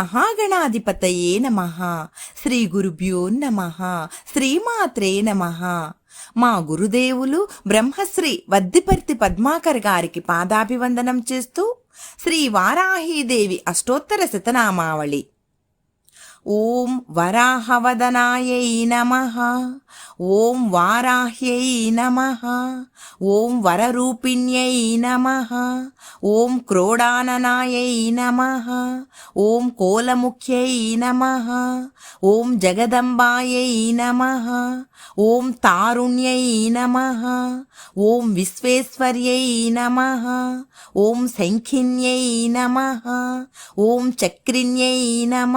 మహాగణాధిపతయే నమ. శ్రీ గురుభ్యో నమ. శ్రీమాత్రే నమ. మా గురుదేవులు బ్రహ్మశ్రీ వద్దిపర్తి పద్మాకర్ గారికి పాదాభివందనం చేస్తూ శ్రీ వారాహీదేవి అష్టోత్తర శతనామావళి. ఓం వరాహవదనాయై నమః. ఓం వారాహ్యై నమ. ఓం వరరూపిణ్యై నమ. ఓం క్రోడాననాయై నమ. ఓం కోలముఖ్యై నమ. ఓం జగదంబాయై నమ. ఓం తారుణ్యై నమ. ఓం విశ్వేశ్వర్యై నమ. ఓం శంఖిన్యై నమ. ఓం చక్రిణ్యై నమ.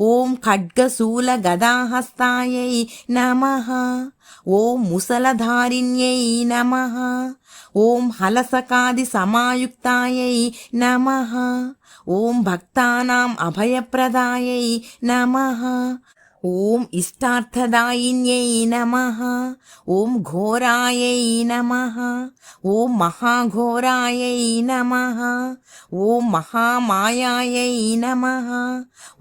ఓం ఖడ్గశూల గదాహస్తాయై నమ. ఓం ముసలధారిణ్యై నమ ఓం హలసకాది సమాయుక్తాయై నమ ఓం భక్తానాం అభయప్రదాయై నమ ఓం ఇష్టార్థదాయిన్యై నమ. ఓం ఘోరాయై నమ. ఓం మహాఘోరాయై నమ. ఓం మహామాయాయై నమ.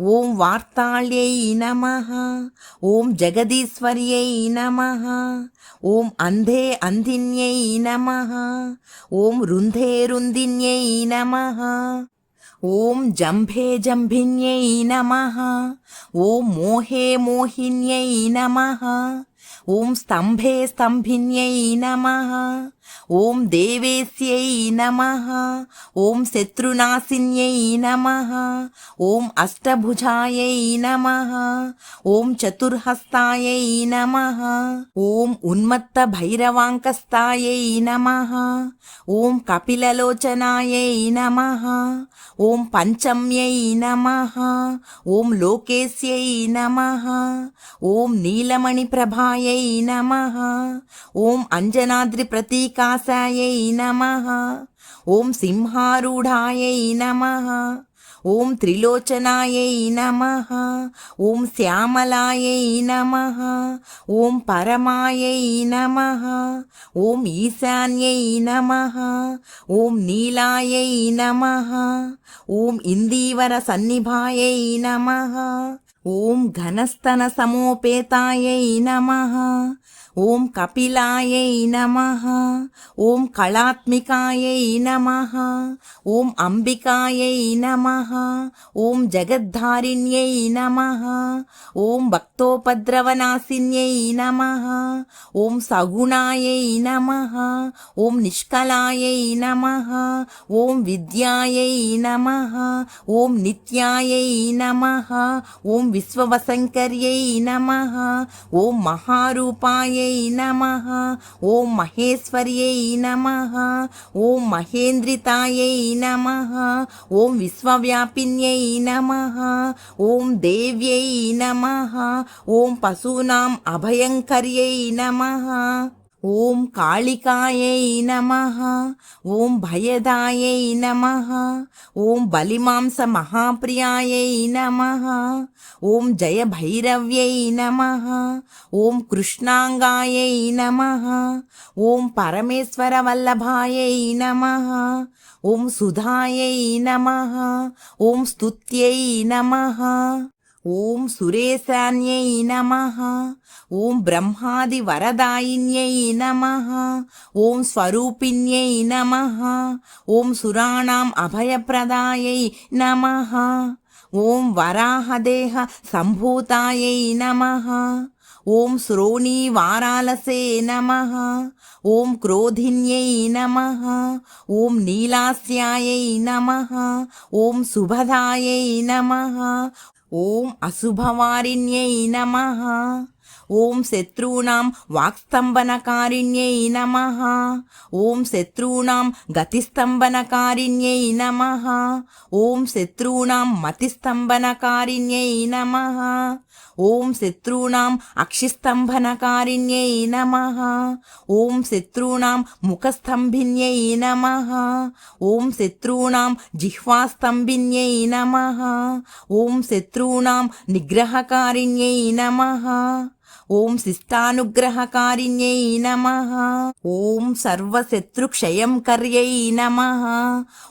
ఓం వార్తాళ్యై నమ. ఓం జగదీశ్వర్యై నమ. ఓం అంధే అంధిన్యై నమ. ఓం రుంధే రుందిన్యై నమ. ఓం జంభే జంభిన్యై నమ. ఓం మోహే మోహిన్యై నమ. ఓం స్తంభే స్తంభిన్యై నమ. ఓం దేవేశ్యై నమ ఓం శత్రునాశిన్యై నమ ఓం అష్టభుజాయై నమ ఓం చతుర్హస్తాయై నమ ఓం ఉన్మత్త భైరవాంకస్తాయై నమ ఓం కపిలలోచనాయై నమ ఓం పంచమ్యై నమ ఓం లోకేశ్యై నమ ఓం నీలమణిప్రభాయై నమ ఓం అంజనాద్రి ప్రతీక ప్రతీకాశాయై నమ. ఓం సింహారూఢాయై నమ. ఓం త్రిలోచనాయై నమ. ఓం శ్యామలాయై నమ. ఓం పరమాయై నమ. ఓం ఈశాన్యై నమ. ఓం నీలాయై నమ. ఓం ఇందీవర సన్నిభాయై నమ. ఓం ఘనస్తన సమోపేతాయై నమ. ఓం కపిలాయై నమ ఓం కళాత్మికాయై నమ ఓం అంబికాయై నమ ఓం జగద్ధారిణ్యై నమ ఓం భక్తోపద్రవనాశిన్యై నమ ఓం సగుణాయై నమ ఓం నిష్కలాయై నమ ఓం విద్యాయై నమ ఓం నిత్యాయై నమ ఓం విశ్వవసంకర్యై నమ ఓం మహారూపాయై నమ. ఓం మహేశ్వర్యై నమ. ఓం మహేంద్రితాయై నమ. ఓం విశ్వవ్యాపిన్యై నమ. ఓం దేవ్యై నమ. ఓం పశూనాం అభయంకర్యై నమ. ఓం కాళికాయై నమ ఓం భయదాయై నమ ఓం బలిమాంస మహాప్రియాయై నమ ఓం జయ భైరవ్యై నమ ఓం కృష్ణాంగాయై నమ ఓం పరమేశ్వర వల్లభాయై నమ ఓం సుధాయై నమ ఓం స్తుత్యై నమ. ఓం సురేశాన్యై నమ. ఓం బ్రహ్మాది వరదాయిన్యై నమ. ఓం స్వరూపిణ్యై నమ. ఓం సురాణాం అభయప్రదాయై నమ. ఓం వరాహదేహ సంభూతాయై నమ. ఓం శ్రోణీ వారాలసే నమ. ఓం క్రోధిన్యై నమ. ఓం నీలాస్యాయై నమ. ఓం శుభదాయై నమ. ఓం అశుభవారిణ్యై నమ ఓం శత్రూణాం వాక్స్తంభనకారిణ్యై నమ. ఓం శత్రూణాం గతిస్తంభనకారిణ్యై నమ. ఓం శత్రూణాం మతిస్తంభనకారిణ్యై నమ. ఓం శత్రూణాం అక్షిస్తంభనకారిణ్యై నమ. ఓం శత్రూణాం ముఖస్తంభిన్యై నమ. ఓం శత్రూణాం జిహ్వాస్తంభిన్యై నమ. ఓం శత్రూణాం నిగ్రహకారిణ్యై నమ. ఓం శిష్టానుగ్రహకారిణ్యై నమ. ఓం సర్వశత్రుక్షయం కర్యై నమ.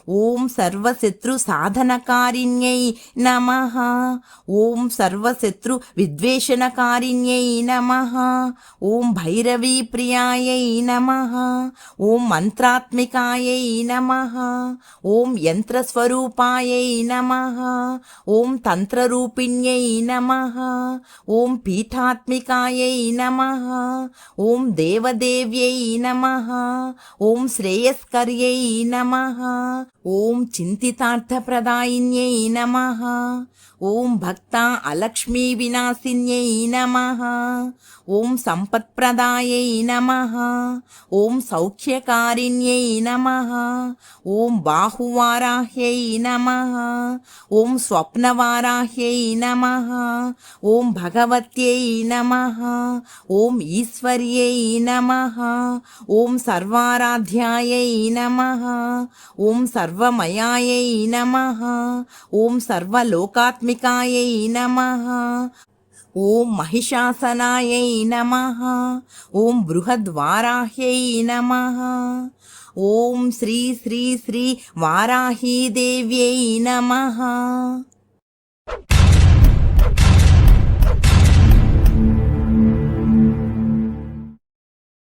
ఓం సర్వశత్రు సాధనకారిణ్యై నమ. ఓం సర్వశత్రు విద్వేషణకారిణ్యై నమ. ఓం భైరవీ ప్రియాయై నమ. ఓం మంత్రాత్మికాయై నమ. ఓం యంత్రస్వరూపాయై నమ. ఓం తంత్రరూపిణ్యై నమ. ఓం పీఠాత్మికాయ నమ. ఓం దేవదేవ్యై నమ. ఓం శ్రేయస్కర్యై నమ. ఓం చింతితార్థప్రదాయిన్యై నమ. ఓం భక్త అలక్ష్మీ వినాశిన్యై నమ. ఓం సంపత్ప్రదాయై నమ. ఓం సౌఖ్యకారిణ్యై నమ. ఓం బాహువారాహ్యై నమ. ఓం స్వప్నవారాహ్యై నమ. ఓం భగవత్యై నమ. ఓం ఈశ్వర్యై నమ. ఓం సర్వారాధ్యాయై నమ. ఓం సర్వమయాయై నమ. ఓం సర్వలోకాత్మ సర్వలోకాత్మికాయై నమ ఓం మహిషాసనాయై నమ. ఓం బృహద్వారాహ్యై నమ. ఓం శ్రీ శ్రీ శ్రీ వారాహీదేవ్యై నమ.